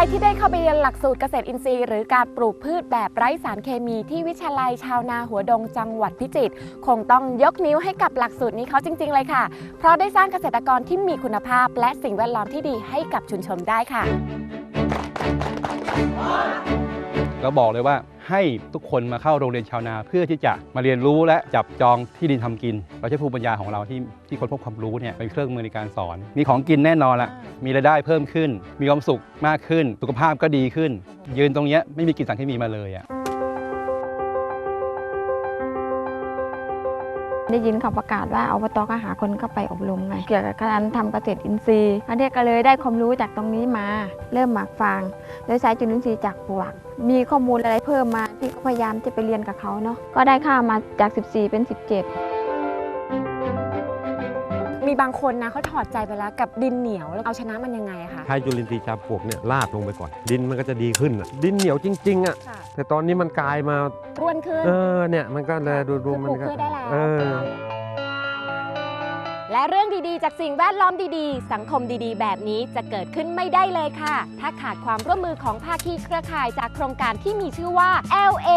รที่ได้เข้าไปเรียนหลักสูตรเกษตรอินทรีย์ หรือการปลูกพืชแบบไร้สารเคมีที่วิชาลัยชาวนาหัวดงจังหวัดพิจิตรคงต้องยกนิ้วให้กับหลักสูตรนี้เขาจริง ๆ เลยค่ะ เพราะได้สร้างเกษตรกรที่มีคุณภาพ และสิ่งแวดล้อมที่ดีให้กับชุมชนได้ค่ะ เราบอกเลยว่าให้ทุกคนมาเข้าโรงเรียนชาวนา เพื่อที่จะมาเรียนรู้และจับจองที่ดินทำกิน เราใช้ภูมิปัญญาของเราที่ที่คนพบความรู้เนี่ยเป็นเครื่องมือในการสอน มีของกินแน่นอนละมีรายได้เพิ่มขึ้น มีความสุขมากขึ้น สุขภาพก็ดีขึ้น ยืนตรงเนี้ยไม่มีกินสารเคมีมาเลยอะ ได้ยินเขาประกาศว่าอบตก็หาคนเข้าไปอบรมไงเกี่ยวกับการทำเกษตรอินทรีย์อันนี้ก็เลยได้ความรู้จากตรงนี้มา เริ่มหมักฟาง โดยใช้จุลินทรีย์จากปลวก มีข้อมูลอะไรเพิ่มมาพี่พยายามจะไปเรียนกับเขาเนาะก็ได้ค่ามาจาก 14 เป็น 17 มีบางคนนะเขาถอดใจไปแล้วกับดินเหนียวแล้วเอาชนะมันยังไงอะคะใช้จุลินทรีย์จามปลวกเนี่ยลาดลงไปก่อน ดินมันก็จะดีขึ้นอะดินเหนียวจริงๆอะค่ะแต่ตอนนี้มันกลายมา ร่วนขึ้นเออเนี่ยมันก็เลยดูคืดูอมัปลูนกก็พืชได้แล้ว เออ และเรื่องดีๆ จากสิ่งแวดล้อมดีๆ สังคมดีๆ แบบนี้จะเกิดขึ้นไม่ได้เลยค่ะ ถ้าขาดความร่วมมือของภาคีเครือข่ายจากโครงการที่มีชื่อว่า LA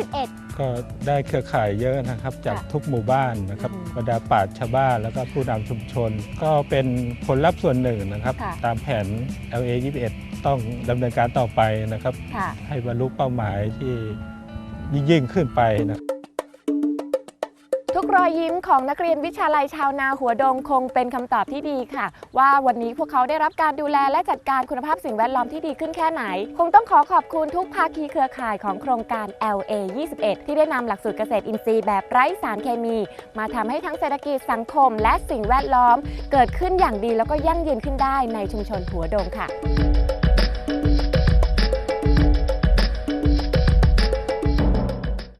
21 ก็ได้เครือข่ายเยอะนะครับ จากค่ะทุกหมู่บ้านนะครับอืมบรรดาปราชญ์ชาวบ้านแล้วก็ผู้นำชุมชน ก็เป็นผลลัพธ์ส่วนหนึ่งนะครับ ค่ะ ตามแผน LA 21 ต้องดำเนินการต่อไปนะครับ ค่ะ ให้บรรลุเป้าหมายที่ยิ่งยิ่งขึ้นไปนะครับ ทุกรอยยิ้มของนักเรียนวิชาลัยชาวนาหัวดงคงเป็นคำตอบที่ดีค่ะ ว่าวันนี้พวกเขาได้รับการดูแลและจัดการคุณภาพสิ่งแวดล้อมที่ดีขึ้นแค่ไหน คงต้องขอขอบคุณทุกภาคีเครือข่ายของโครงการ LA 21 ที่ได้นำหลักสูตรเกษตรอินทรีย์แบบไร้สารเคมี มาทำให้ทั้งเศรษฐกิจสังคม และสิ่งแวดล้อม เกิดขึ้นอย่างดีแล้วก็ยั่งยืนขึ้นได้ในชุมชนหัวดงค่ะ